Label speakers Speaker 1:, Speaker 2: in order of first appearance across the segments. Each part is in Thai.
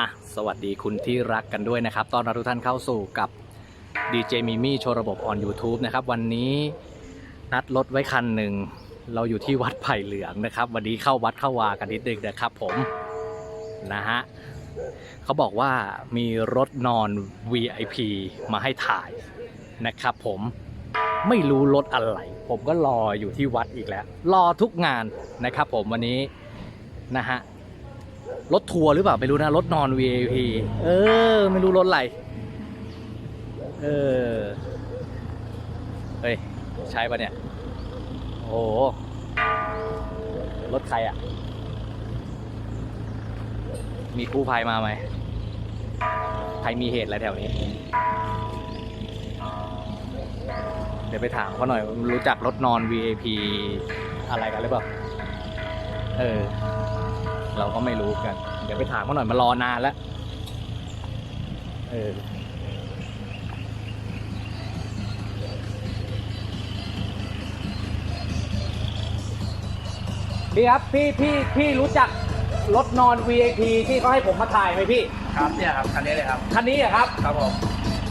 Speaker 1: อะสวัสดีคุณที่รักกันด้วยนะครับตอนรับทุกท่านเข้าสู่กับดีเจมิมี่โชว์ระบบออน YouTube นะครับวันนี้นัดรถไว้คันหนึ่ง เราอยู่ที่วัดไผ่เหลืองนะครับ วันนี้เข้าวัดเข้าวากันนิดนึงนะครับ ผมนะฮะเขาบอกว่ามีรถนอน VIP มาให้ถ่ายนะครับผมไม่รู้รถอะไร ผมก็รออยู่ที่วัดอีกแล้ว รอทุกงานนะครับผมวันนี้นะฮะ รถทัวร์หรือเปล่าไม่รู้นะ รถนอน VIP เออ ไม่รู้รถอะไร เออ เฮ้ย ใช่ปะเนี่ย โอ้รถใครอะ่ะ มีกู้ภัยมาไหมใครมีเหตุอะไรแถวนี้ เดี๋ยวไปถามเขาหน่อยรู้จักรถนอน VIP อะไรกันหรือเปล่า เออ เราก็ไม่รู้กัน เดี๋ยวไปถามเขาหน่อยมารอนานแล้วเออพี่ครับพี่พี่พี่รู้จักรถนอน VIP ที่เขาให้ผมมาถ่ายไหมพี่
Speaker 2: ครับเนี่ยครับคันนี้เลยครับ
Speaker 1: คันนี้เหรอครับ
Speaker 2: ครับผม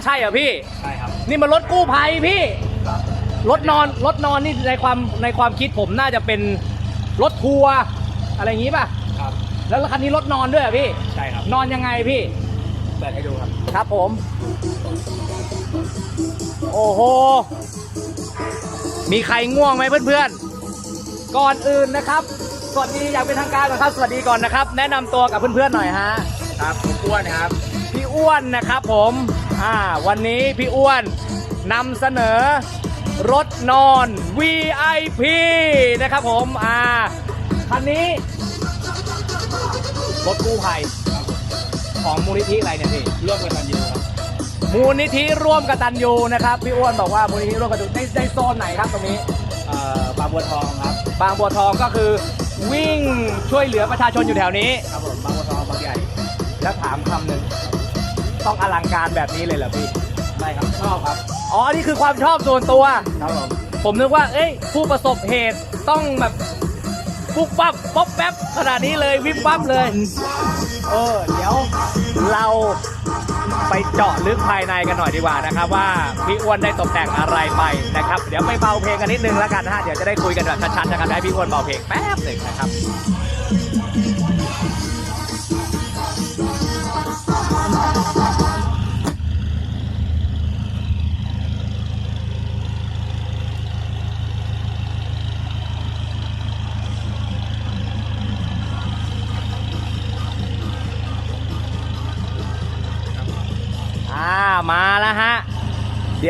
Speaker 1: ใช่เหรอพี่
Speaker 2: ใช่ครับ
Speaker 1: นี่มันรถกู้ภัยพี่
Speaker 2: ครับ
Speaker 1: รถนอนรถนอนนี่ในความในความคิดผมน่าจะเป็นรถทัวร์อะไรอย่างงี้ป่ะ
Speaker 2: ครับ
Speaker 1: แล้วคันนี้รถนอนด้วยเหรอพี่
Speaker 2: ใช่ครับ
Speaker 1: นอนยังไงพี่
Speaker 2: เปิดให้ดูครับ
Speaker 1: ครับผม โอ้โห มีใครง่วงไหมเพื่อนๆ ก่อนอื่นนะครับ สวัสดีอย่างเป็นทางการก่อนครับ สวัสดีก่อนนะครับ แนะนำตัวกับเพื่อนๆหน่อยฮะ
Speaker 2: ครับผมอ้วนนะครับ
Speaker 1: พี่อ้วนนะครับผม อ่า วันนี้พี่อ้วนนำเสนอรถนอน VIP นะครับผม อ่า คันนี้ รถกู้ภัยของมูลนิธิอะไรเนี่ยพี่
Speaker 2: ร่วมกันทันยูครับ
Speaker 1: มูลนิธิร่วมกตันยูนะครับพี่อ้วนบอกว่ามูลนิธิร่วมกตันยูในในโซนไหนครับตรงนี้
Speaker 2: เอ่อบางบัวทองครับ
Speaker 1: บางบัวทองก็คือวิ่งช่วยเหลือประชาชนอยู่แถวนี้
Speaker 2: ครับผมบางบัวทองบางใหญ่
Speaker 1: แล้วถามคำหนึ่งต้องอลังการแบบนี้เลยเหรอพี่
Speaker 2: ใช่ครับชอบครับ
Speaker 1: อ๋อนี่คือความชอบส่วนตัว
Speaker 2: ครับผม
Speaker 1: ผมนึกว่า เอ้ยผู้ประสบเหตุต้องแบบ ปุ๊บปั๊บป๊อบแป๊บขนาดนี้เลยวิบปั๊บเลย เออ เดี๋ยวเราไปเจาะลึกภายในกันหน่อยดีกว่านะครับ ว่าพี่อ้วนได้ตกแต่งอะไรไปนะครับ เดี๋ยวไปเบาเพลงกันนิดนึงแล้วกันนะฮะเดี๋ยวจะได้คุยกันแบบชัดๆนะครับให้พี่อ้วนเบาเพลงแป๊บหนึ่งนะครับ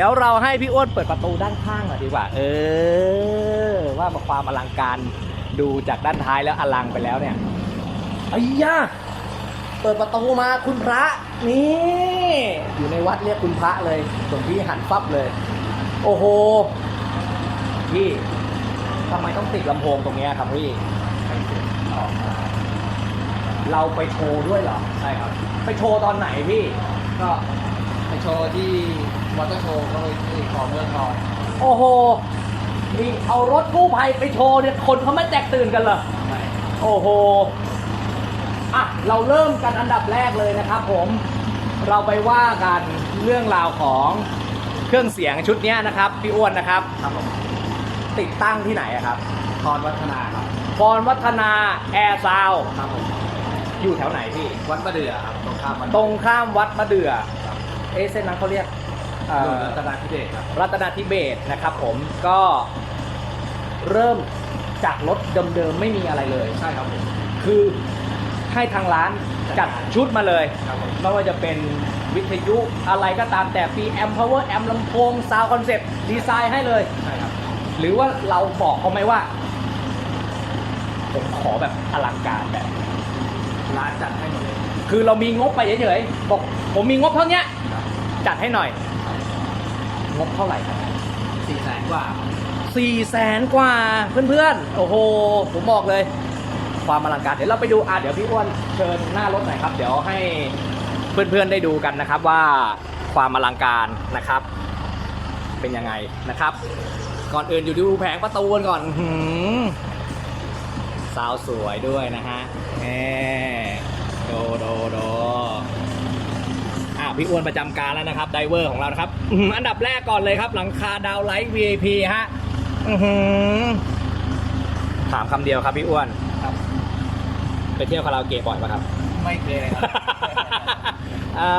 Speaker 1: ดี๋ยวเราให้พี่อ้วนเปิดประตูด้านข้างหน่อยดีกว่า เออ ว่าความอลังการดูจากด้านท้ายแล้วอลังไปแล้วเนี่ยไอ้ยาเปิดประตูมาคุณพระนี่อยู่ในวัดเรียกคุณพระเลยส่วนพี่หันฟับเลย โอ้โหพี่ทำไมต้องติดลำโพงตรงเนี้ยครับพี่เราไปโชว์ด้วยเหรอ
Speaker 2: ใช่ครับ
Speaker 1: ไปโชว์ตอนไหนพี่
Speaker 2: ก็ไป โชว์ที่มอเตอร์โชว์ก็เลยที่ของเมืองทอง
Speaker 1: โอ้โหมีเอารถกู้ภัยไปโชว์เนี่ยคนเขาไม่แตกตื่นกันเหรอ
Speaker 2: ใช่
Speaker 1: โอ้โหอะเราเริ่มกันอันดับแรกเลยนะครับผม เราไปว่ากันเรื่องราวของเครื่องเสียงชุดเนี้ยนะครับพี่อ้วนนะครับ
Speaker 2: ครับผม
Speaker 1: ติดตั้งที่ไหนอะครับ
Speaker 2: พรวัฒนาครับ
Speaker 1: พรวัฒนาแอร์ซาว
Speaker 2: ครับผม
Speaker 1: อยู่แถวไหนพี่
Speaker 2: วัดประเดือครับ ตรงข้ามวัด
Speaker 1: ตรงข้ามวัดมะเดื่อ เอะเส้นนั้นเขาเรียกเอ่
Speaker 2: ถนน
Speaker 1: อ
Speaker 2: รัตนาธิเบศครับ
Speaker 1: รัตนาธิเบศรนะครับผมก็เริ่มจากรถเดิมๆไม่มีอะไรเลย
Speaker 2: ใช่ครับผม
Speaker 1: คือให้ทางร้านจัดชุดมาเลย
Speaker 2: ครับผม
Speaker 1: ไม่ว่าจะเป็นวิทยุอะไรก็ตามแต่ปีแอมพาวเวอร์แอมลำโพงซาวคอนเซ็ปต์ดีไซน์ให้เลย
Speaker 2: ใช่ครับ
Speaker 1: หรือว่าเราบอกเขาไหมว่า ผมขอแบบอลังการแบบ
Speaker 2: ร้านจัดให้หมดเลย
Speaker 1: คือเรามีงบไปเฉยๆบอกผมมีงบเท่าเนี้ย
Speaker 2: ครับ
Speaker 1: จัดให้หน่อย งบเท่าไหร่ครับ
Speaker 2: สี่แสนกว่า
Speaker 1: สี่แสนกว่าเพื่อนๆ โอ้โห ผมบอกเลย ความอลังการ เดี๋ยวเราไปดูอะเดี๋ยวพี่อ้วนเชิญหน้ารถหน่อยครับ เดี๋ยวให้เพื่อนๆได้ดูกันนะครับว่าความอลังการนะครับ เป็นยังไงนะครับ ก่อนอื่นอยู่ดูแผงประตูกันก่อนอื้อหือสาวสวยด้วยนะฮะแหมโดโดโด พี่อ้วนประจำการแล้วนะครับไดเวอร์ของเรานะครับอื้อหืออันดับแรกก่อนเลยครับ หลังคาดาวไลท์ VIP ฮะอื้อหือถามคำเดียวครับพี่อ้วน
Speaker 2: ครับ
Speaker 1: ไปเที่ยวคาราโอเกะบ่อยปะครับ
Speaker 2: ไม่เคยเลยครับ
Speaker 1: เอ่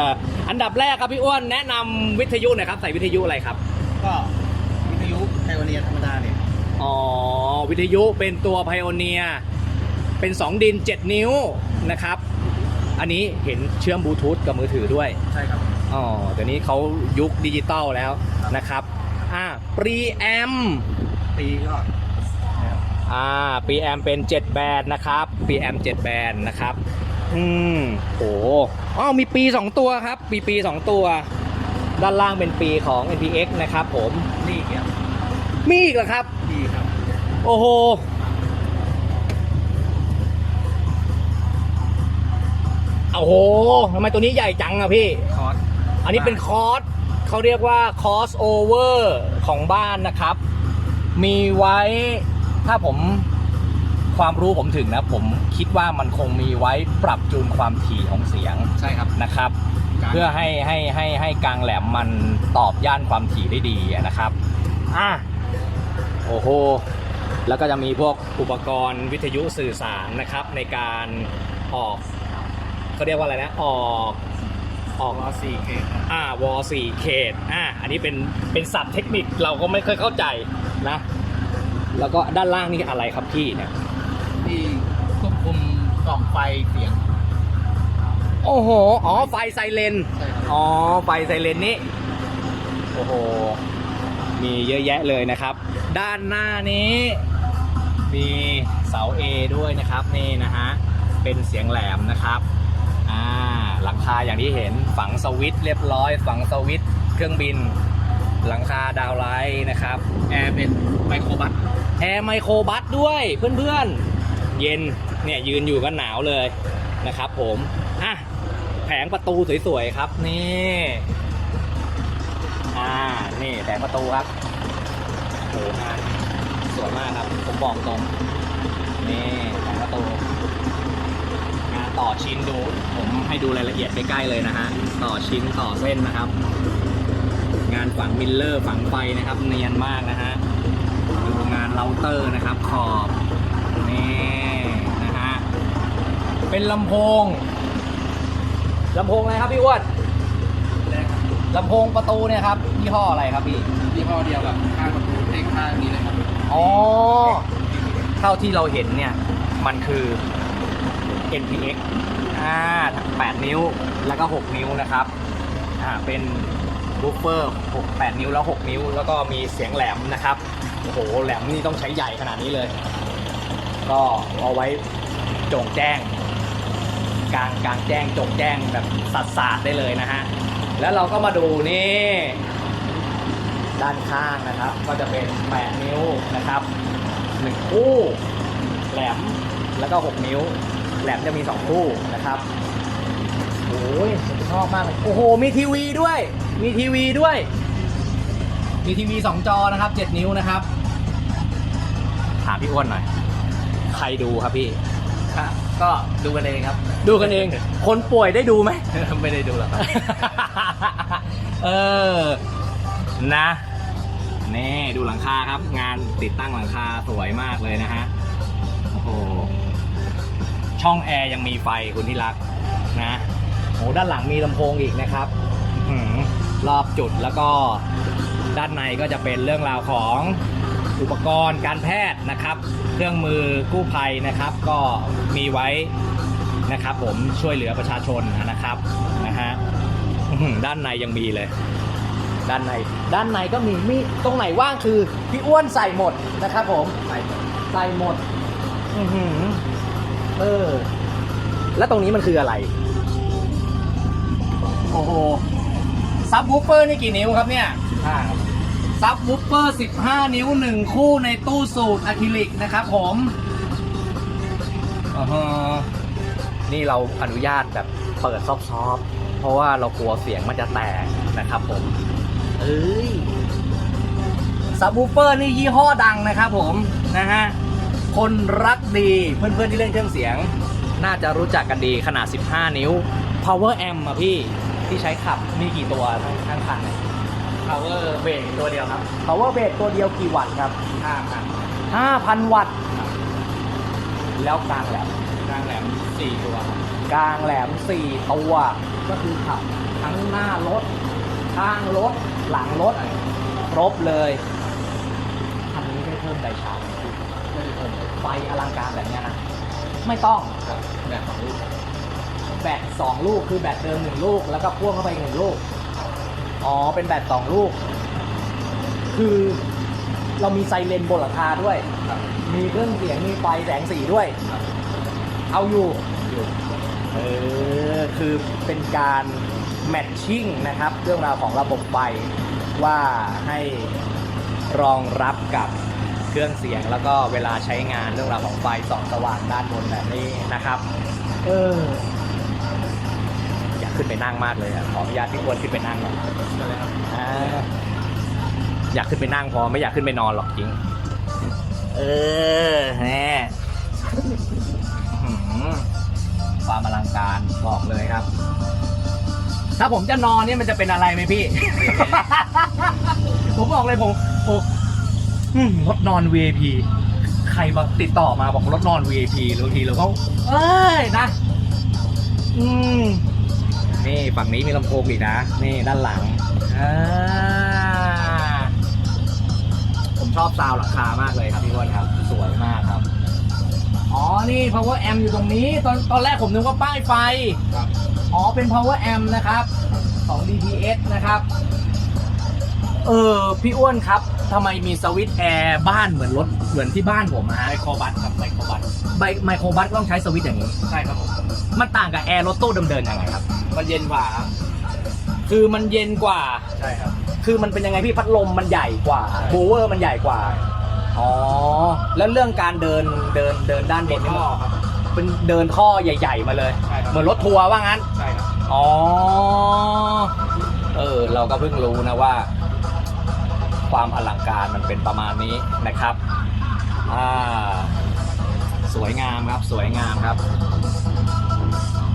Speaker 1: ออันดับแรกครับพี่อ้วนแนะนำวิทยุหน่อยครับ ใส่วิทยุอะไรครับ
Speaker 2: ก็วิทยุไพโอเนียธรรมดาเนี่ย
Speaker 1: อ๋อวิทยุเป็นตัวไพโอเนียเป็น 2 ดิน 7 นิ้วนะครับ อันนี้เห็นเชื่อมบลูทูธกับมือถือด้วย
Speaker 2: ใช่ครับ
Speaker 1: อ๋อเดี๋ยวนี้เขายุคดิจิตอลแล้วนะครับ อ่าปรีแอม
Speaker 2: ตีก็นะครับ
Speaker 1: อ่าปรีแอมเป็น 7 แบนนะครับปรีแอม7แบนนะครับ อืมโอ้อ๋อมีปี 2 ตัวครับ ปีปี 2 ตัว ด้านล่างเป็นปีของ NPX นะครับผม
Speaker 2: นี่ครับ
Speaker 1: มีอีกเหรอครับ
Speaker 2: ดีครับ
Speaker 1: โอ้โห โอ้โหทำไมตัวนี้ใหญ่จังอะพี่
Speaker 2: คอร์ส
Speaker 1: อันนี้เป็นคอร์สเขาเรียกว่าคอร์สโอเวอร์ของบ้านนะครับ มีไว้ถ้าผมความรู้ผมถึงนะ ผมคิดว่ามันคงมีไว้ปรับจูนความถี่ของเสียง
Speaker 2: ใช่ครับ
Speaker 1: นะครับ
Speaker 2: การ
Speaker 1: เพื่อให้ให้ให้ให้กลางแหลมมันตอบย่านความถี่ได้ดีนะครับอะโอ้โห แล้วก็จะมีพวกอุปกรณ์วิทยุสื่อสารนะครับในการออก เขาเรียกว่าอะไรนะ ออกออก
Speaker 2: รอสี่เคครับ
Speaker 1: อ่าวอสี่เขตอ่าอันนี้เป็นเป็นศัพท์เทคนิคเราก็ไม่เคยเข้าใจนะ แล้วก็ด้านล่างนี่อะไรครับพี่เนี่ย
Speaker 2: ที่ควบคุมกล่องไฟเสียง
Speaker 1: โอ้โหอ๋อไฟไซเรน
Speaker 2: ใช่ครับ
Speaker 1: อ๋อไฟไซเรนนี้โอ้โหมีเยอะแยะเลยนะครับ ด้านหน้านี้ มีเสา A ด้วยนะครับนี่นะฮะเป็นเสียงแหลมนะครับ อ่าหลังคาอย่างที่เห็นฝังสวิตเรียบร้อย ฝังสวิตเครื่องบิน หลังคาดาวไลท์นะครับ
Speaker 2: แอร์เป็นไมโครบัส
Speaker 1: แอร์ไมโครบัสด้วยเพื่อนๆ เย็นเนี่ยยืนอยู่ก็หนาวเลยนะครับผมอะแผงประตูสวยๆครับนี่อ่านี่แผงประตูครับโหงานสวยมากครับผมบอกตรงนี่แผงประตู ต่อชิ้นดู ผมให้ดูรายละเอียดใกล้ๆเลยนะฮะ ต่อชิ้นต่อเส้นนะครับ งานฝังมิลเลอร์ฝังไฟนะครับ เนียนมากนะฮะ ดูงานเราเตอร์นะครับ ขอบนี่นะฮะ เป็นลำโพงลำโพงอะไรครับพี่อ้วน
Speaker 2: แรกครับ
Speaker 1: ลำโพงประตูเนี่ยครับยี่ห้ออะไรครับพี่
Speaker 2: ยี่ห้อเดียวกับข้างประตูเลขข้างนี้เลยครับ
Speaker 1: อ๋อเท่าที่เราเห็นเนี่ยมันคือ NPX อ่า8นิ้วแล้วก็ 6 นิ้วนะครับอ่าเป็นบูฟเฟอร์6 8 นิ้วแล้ว 6 นิ้ว แล้วก็มีเสียงแหลมนะครับโอ้โหแหลมนี่ต้องใช้ใหญ่ขนาดนี้เลย ก็เอาไว้โจงแจ้ง กลางกลางแจ้งโจงแจ้งแบบสัดสาดได้เลยนะฮะแล้วเราก็มาดูนี่ด้านข้างนะครับ ก็จะเป็น 8 นิ้วนะครับ 1 คู่ แหลมแล้วก็ 6 นิ้ว แหลมจะมี 2 คู่นะครับโอ้ยผมชอบมากเลยโอ้โห มีทีวีด้วย มีทีวีด้วย มีทีวี 2 จอนะครับ 7 นิ้วนะครับ ถามพี่อ้วนหน่อย ใครดูครับพี่
Speaker 2: ครับก็ดูกันเองครับ
Speaker 1: ดูกันเอง คนป่วยได้ดูไหม
Speaker 2: ไม่ได้ดูหรอกครับ
Speaker 1: เออ นะ นี่ ดูหลังคาครับ งานติดตั้งหลังคาสวยมากเลยนะฮะ โอ้โห ช่องแอร์ยังมีไฟคุณที่รักนะโอ้ด้านหลังมีลำโพงอีกนะครับอื้อหือรอบจุดแล้วก็ด้านในก็จะเป็นเรื่องราวของอุปกรณ์การแพทย์นะครับ เครื่องมือกู้ภัยนะครับ ก็มีไว้นะครับผมช่วยเหลือประชาชนนะครับนะฮะอื้อหือด้านในยังมีเลย ด้านในด้านในก็มีมีตรงไหนว่างคือพี่อ้วนใส่หมดนะครับผม
Speaker 2: ใช่ครับ
Speaker 1: ใส่หมดอือหือ เออ แล้วตรงนี้มันคืออะไร โอ้โห ซับวูฟเฟอร์นี่กี่นิ้วครับเนี่ย
Speaker 2: ห้าครับ
Speaker 1: ซับวูฟเฟอร์ 15 นิ้ว 1 คู่ในตู้สูตรอะคริลิกนะครับผมอ่าฮะนี่เราอนุญาตแบบเปิดซอฟต์ๆเพราะว่าเรากลัวเสียงมันจะแตกนะครับผม เอ้ยซับวูฟเฟอร์นี่ยี่ห้อดังนะครับผม นะฮะ คนรักดีเพื่อนๆที่เล่นเครื่องเสียง น่าจะรู้จักกันดีขนาด 15 นิ้ว power amp อะพี่ที่ใช้ขับมีกี่ตัวทั้งคันเนี่ย
Speaker 2: power brake ตัวเดียวครับ
Speaker 1: power b a s ตัวเดียวกี่วัตต์ครับ
Speaker 2: 5,000
Speaker 1: 5,000 วัตต์ แล้วกลางแหลม
Speaker 2: กลางแหลม 4 ตัวครับ
Speaker 1: กลางแหลม 4 ตัว ก็คือขับทั้งหน้ารถ ข้างรถ หลังรถ ครบเลย คันนี้ได้เพิ่มไดชาร์จไหมพี่
Speaker 2: ไม่ได้เพิ่มเลย
Speaker 1: ไฟอลังการแบบเนี้ยนะไม่ต้อง
Speaker 2: ครับแบบของลูก
Speaker 1: แบตสองลูกคือแบตเดิมหนึ่งลูกแล้วก็พ่วงเข้าไปอีกหนึ่งลูกอ๋อเป็นแบตสองลูก คือเรามีไซเรนบนหลังคาด้วย
Speaker 2: ครับ
Speaker 1: มีเครื่องเสียงมีไฟแสงสีด้วย
Speaker 2: ครับ
Speaker 1: เอาอยู่
Speaker 2: อยู่
Speaker 1: เออคือเป็นการแมทชิ่งนะครับ เรื่องราวของระบบไฟว่าให้รองรับกับ เครื่องเสียง แล้วก็เวลาใช้งานเรื่องราวของไฟส่องสว่างด้านบนแบบนี้นะครับ เอออยากขึ้นไปนั่งมากเลยอะขออนุญาตพี่อ้วนขึ้นไปนั่งหน่อย
Speaker 2: ก็เลยครับ
Speaker 1: อ่าอยากขึ้นไปนั่งพอไม่อยากขึ้นไปนอนหรอกจริง เออแน่อื้อหือความอลังการบอกเลยครับ ถ้าผมจะนอนเนี่ยมันจะเป็นอะไรไหมพี่ ผมบอกเลยผมผม อืมรถนอน VIP ใครมาติดต่อมาบอกรถนอน VIP หรือบางทีเราก็เอ้ยนะ อืมนี่ฝั่งนี้มีลำโพงอีกนะ นี่ด้านหลังอ่าผมชอบซาวด์หลังคามากเลยครับพี่อ้วนครับ สวยมากครับ อ๋อ นี่ power amp อยู่ตรงนี้ ตอนตอนแรกผมนึกว่าป้ายไฟ
Speaker 2: ครับ
Speaker 1: อ๋อ เป็น power amp นะครับ ของ DPS นะครับ เออ พี่อ้วนครับ ทำไมมีสวิตช์แอร์บ้านเหมือนรถเหมือนที่บ้านผมอะ
Speaker 2: ไม
Speaker 1: ฮะ
Speaker 2: โครบัสครับไมโครบัส
Speaker 1: ไมไมโครบัสต้องใช้สวิตช์อย่างนี้
Speaker 2: ใช่ครับผม
Speaker 1: มันต่างกับแอร์รถตู้เดิมๆยังไงครับ
Speaker 2: มันเย็นกว่าครับ
Speaker 1: คือมันเย็นกว่า
Speaker 2: ใช่ครับ
Speaker 1: คือมันเป็นยังไงพี่พัดลมมันใหญ่กว่าโบเวอร์มันใหญ่กว่า อ๋อ แล้วเรื่องการเดินเดินเดินด้านบ
Speaker 2: เป็น
Speaker 1: นนี่
Speaker 2: ท่อ
Speaker 1: มัน
Speaker 2: ครับ
Speaker 1: เป็นเดินท่อใหญ่ ๆ มาเลย
Speaker 2: ใช่ครับ
Speaker 1: เหมือนรถทัวร์ว่างั้น
Speaker 2: ใช่ครับ
Speaker 1: อ๋อ เออ เราก็เพิ่งรู้นะว่า ความอลังการมันเป็นประมาณนี้นะครับอ่าสวยงามครับสวยงามครับ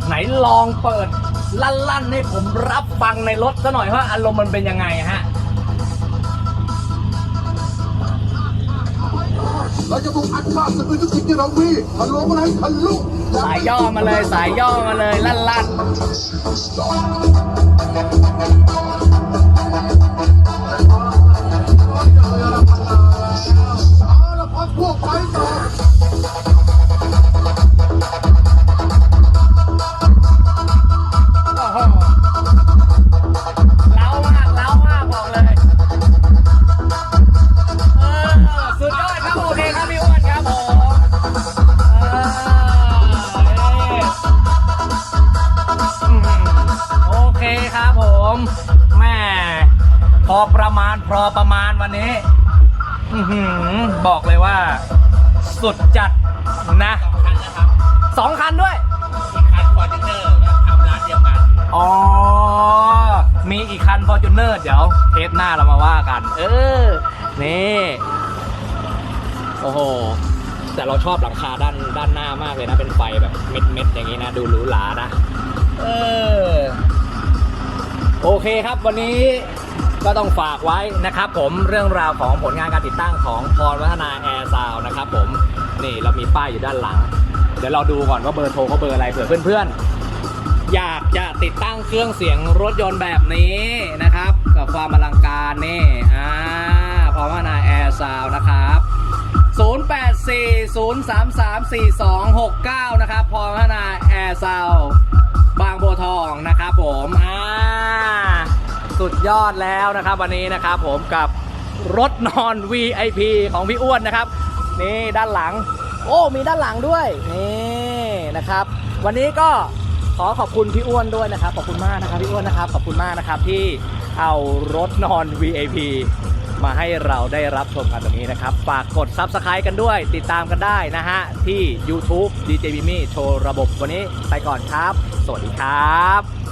Speaker 1: ไหนลองเปิดลั่นๆให้ผมรับฟังในรถซะหน่อยว่าอารมณ์มันเป็นยังไงฮะ
Speaker 3: เราจะบุกอัดภาพสะพือทุกสิ่งที่เรามีทะลุมาให้ทะลุ
Speaker 1: สายย่อมาเลยสายย่อมาเลยลั่นลั่น
Speaker 3: ละ
Speaker 1: บอกเลยว่า สุดจัดนะ
Speaker 2: คันนะครับ
Speaker 1: สองคันด้วย
Speaker 2: อีกคันฟอร์จูเนอร์ก็ทำร้านเดียวกัน
Speaker 1: อ๋อ มีอีกคัน f o r t u n e r เดี๋ยวเทปหน้าเรามาว่ากัน เออ นี่ โอ้โห แต่เราชอบหลังคาด้านด้านหน้ามากเลยนะ เป็นไฟแบบเม็ดเม็ดๆอย่างนี้นะ ดูหรูหรานะ เออ โอเคครับวันนี้ ก็ต้องฝากไว้นะครับผมเรื่องราวของผลงานการติดตั้งของพรวัฒนาแอร์ซาวนะครับผมนี่เรามีป้ายอยู่ด้านหลัง เดี๋ยวเราดูก่อนว่าเบอร์โทรเขาเบอร์อะไรเผื่อเพื่อนๆ อยากจะติดตั้งเครื่องเสียงรถยนต์แบบนี้นะครับกับความอลังการนี่อ่าพรวัฒนาแอร์ซาวนะครับ 0840334269 นะครับพรวัฒนาแอร์ซาวบางบัวทองนะครับผมอ่า สุดยอดแล้วนะครับ วันนี้นะครับผมกับรถนอน VIP ของพี่อ้วนนะครับ นี่ด้านหลัง โอ้มีด้านหลังด้วยนี่นะครับ วันนี้ก็ขอขอบคุณพี่อ้วนด้วยนะครับขอบคุณมากนะครับพี่อ้วนนะครับขอบคุณมากนะครับที่เอารถนอน VIP มาให้เราได้รับชมกันตรงนี้นะครับ ฝากกด Subscribe กันด้วย ติดตามกันได้นะฮะ ที่ YouTube DJ Mimi โชว์ระบบวันนี้ไปก่อนครับ สวัสดีครับ